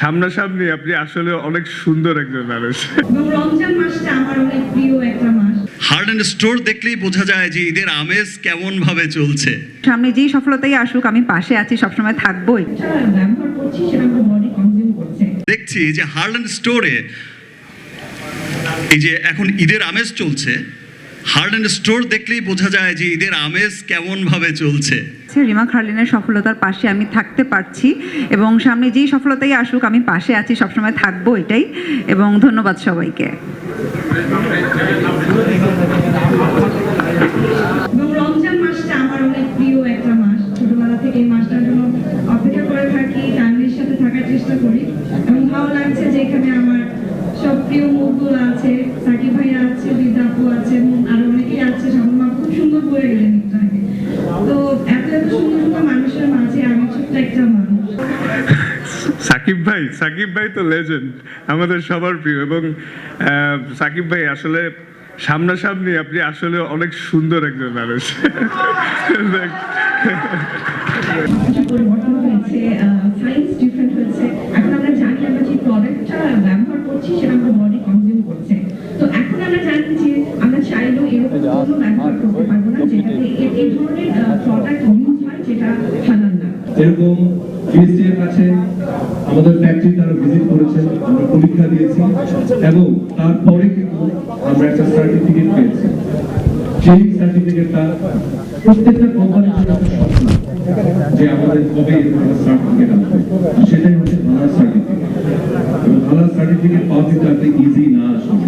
সামনাসামনি আপনি আসলে অনেক সুন্দর একজন মানুষ। এবং রমজান মাসটা আমার অনেক প্রিয় একটা মাস। হার্ড অ্যান্ড স্টোর দেখলেই বোঝা যায় যে ঈদের আমেজ কেমন ভাবে চলছে। সামনে যেই সফলতাই আসুক আমি পাশে আছি সবসময় থাকবোই। দেখছি যে হার্ড অ্যান্ড স্টোরে এই যে এখন ঈদের আমেজ চলছে হার্ড অ্যান্ড স্টোর দেখলেই বোঝা যায় যে ঈদের আমেজ কেমন ভাবে চলছে রিমা খার্লিনের সফলতার পাশে আমি থাকতে পারছি এবং সামনে যেই সফলতাই আসুক আমি পাশে আছি সবসময় থাকব এটাই। এবং ধন্যবাদ সবাইকে। রমজান মাসটা আমার অনেক প্রিয় একটা মাস। ছোটবেলা থেকে এই মাসটার জন্য অপেক্ষা করে থাকি ফ্যামিলির সাথে থাকার চেষ্টা করি। এবং ভালো লাগছে যে এখানে মুখগুলো আছে সাকিব ভাইয়া আছে আছে আরও অনেকেই আছে খুব সুন্দর করে গেলেন একটু আগে তো এত এত সুন্দর সুন্দর মানুষের মাঝে আমি ছোট্ট একটা মানুষ। সাকিব ভাই সাকিব ভাই তো লেজেন্ড আমাদের সবার প্রিয়। এবং সাকিব ভাই আসলে সামনাসামনি আপনি আসলে অনেক সুন্দর একজন মানুষ। হয়েছে ডিফারেন্ট হয়েছে। এখন আমরা জানি আমরা যে প্রোডাক্টটা ব্যবহার করছি সেটা আমাদের বডি কনজিউম করছে তো এখন আমরা জানি যে আমরা চাইলেও এরকম কোনো ব্যবহার করতে পারব না যেটাতে এ- এই ধরনের প্রোডাক্ট ইউজ হয় যেটা হালাল না এরকম জিএসটি এর কাছে আমাদের ফ্যাক্টরি তারা ভিজিট করেছেন আমরা পরীক্ষা দিয়েছি এবং তারপরে কিন্তু আমরা একটা সার্টিফিকেট পেয়েছি। সেই সার্টিফিকেটটা প্রত্যেকটা কোম্পানির জন্য যে আমাদের কবে সার্টিফিকেট আসবে। সেটাই হচ্ছে ভালো সার্টিফিকেট এবং ভালো সার্টিফিকেট পাওয়া কিন্তু ইজি না আসলে।